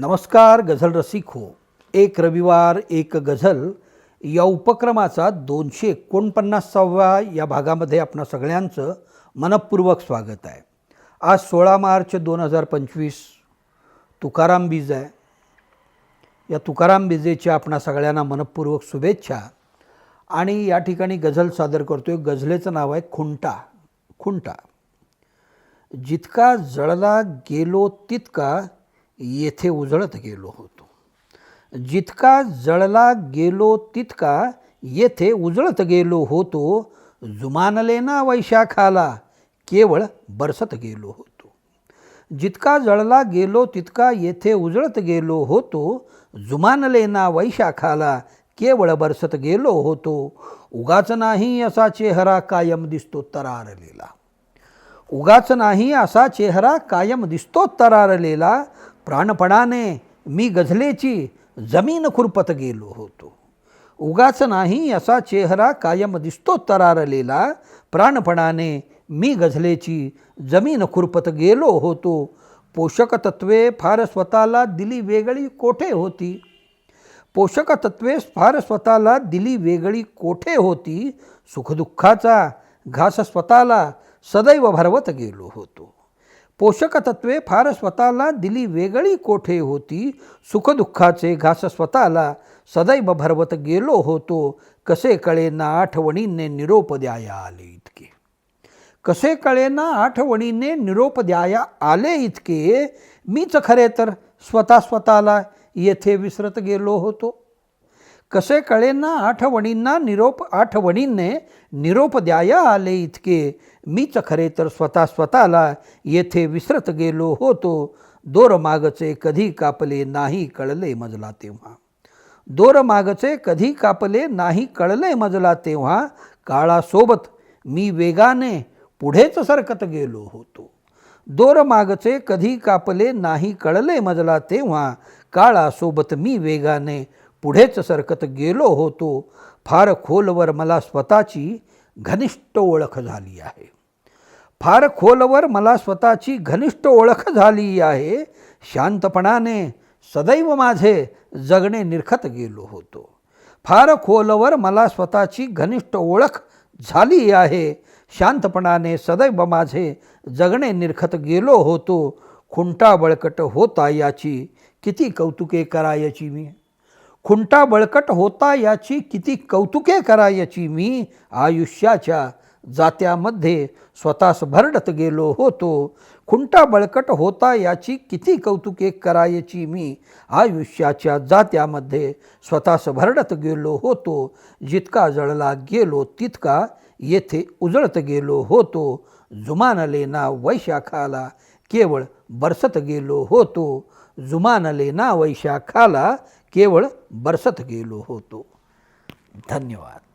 नमस्कार गझल रसिक हो. एक रविवार एक गझल. या उपक्रमाचा दोनशे एकोणपन्नासाव्या या भागामध्ये आपणा सगळ्यांचं मनपूर्वक स्वागत आहे. आज सोळा मार्च दोन हजार पंचवीस. तुकाराम बीज आहे. या तुकाराम बीजेच्या आपणा सगळ्यांना मनपूर्वक शुभेच्छा. आणि या ठिकाणी गझल सादर करतोय. गझलेचं नाव आहे खुंटा. खुंटा. जितका जळला गेलो तितका येथे उजळत गेलो होतो. जितका जळला गेलो तितका येथे उजळत गेलो होतो. जुमानले ना वैशाखाला केवळ बरसत गेलो होतो. जितका जळला गेलो तितका येथे उजळत गेलो होतो. जुमानले ना वैशाखाला केवळ बरसत गेलो होतो. उगाच नाही असा चेहरा कायम दिसतो तरारलेला. उगाच नाही असा चेहरा कायम दिसतो तरारलेला. प्राणपणाने मी गझलेची जमीन खुरपत गेलो होतो. उगाच नाही असा चेहरा कायम दिसतो तरारलेला. प्राणपणाने मी गझलेची जमीन खुरपत गेलो होतो. पोषक तत्वे फार स्वतःला दिली वेगळी कोठे होती? पोषक तत्वे फार स्वतःला दिली वेगळी कोठे होती? सुखदुःखाचा घास स्वतःला सदैव भरवत गेलो होतो. पोषकतत्वे फार स्वतःला दिली वेगळी कोठे होती? सुखदुःखाचे घास स्वतःला सदैव भरवत गेलो होतो. कसे कळेना आठवणीने निरोप द्याया आले इतके? कसे कळेना आठवणीने निरोप द्याया आले इतके? मीच खरे तर स्वतः स्वतःला येथे विसरत गेलो होतो. कसे कळेना आठवणींना निरोप आठवणींने निरोप द्याया आले इतके. मीच खरे तर स्वतः स्वतःला येथे विसरत गेलो होतो. दोर मागचे कधी कापले नाही कळले मजला तेव्हा. दोर मागचे कधी कापले नाही कळले मजला तेव्हा. काळासोबत मी वेगाने पुढेच सरकत गेलो होतो. दोर मागचे कधी कापले नाही कळले मजला तेव्हा. काळासोबत मी वेगाने पुढेच सरकत गेलो होतो फार खोलवर मला स्वतःची घनिष्ठ ओळख झाली आहे. फार खोलवर मला स्वतःची घनिष्ठ ओळख झाली आहे. शांतपणाने सदैव माझे जगणे निरखत गेलो होतो. फार खोलवर मला स्वतःची घनिष्ठ ओळख झाली आहे. शांतपणाने सदैव माझे जगणे निरखत गेलो होतो. खुंटा बळकट होता याची किती कौतुके करायची मी. खुंटा बळकट होता याची किती कौतुके करायची मी? आयुष्याच्या जात्यामध्ये स्वतःस भरडत गेलो होतो. खुंटा बळकट होता याची किती कौतुके करायची मी? आयुष्याच्या जात्यामध्ये स्वतःस भरडत गेलो होतो. जितका जळला गेलो तितका येथे उजळत गेलो होतो. जुमानले ना वैशाखाला केवळ बरसत गेलो होतो. जुमानले ना वैशाखाला केवळ बरसत गेलो होतो. धन्यवाद.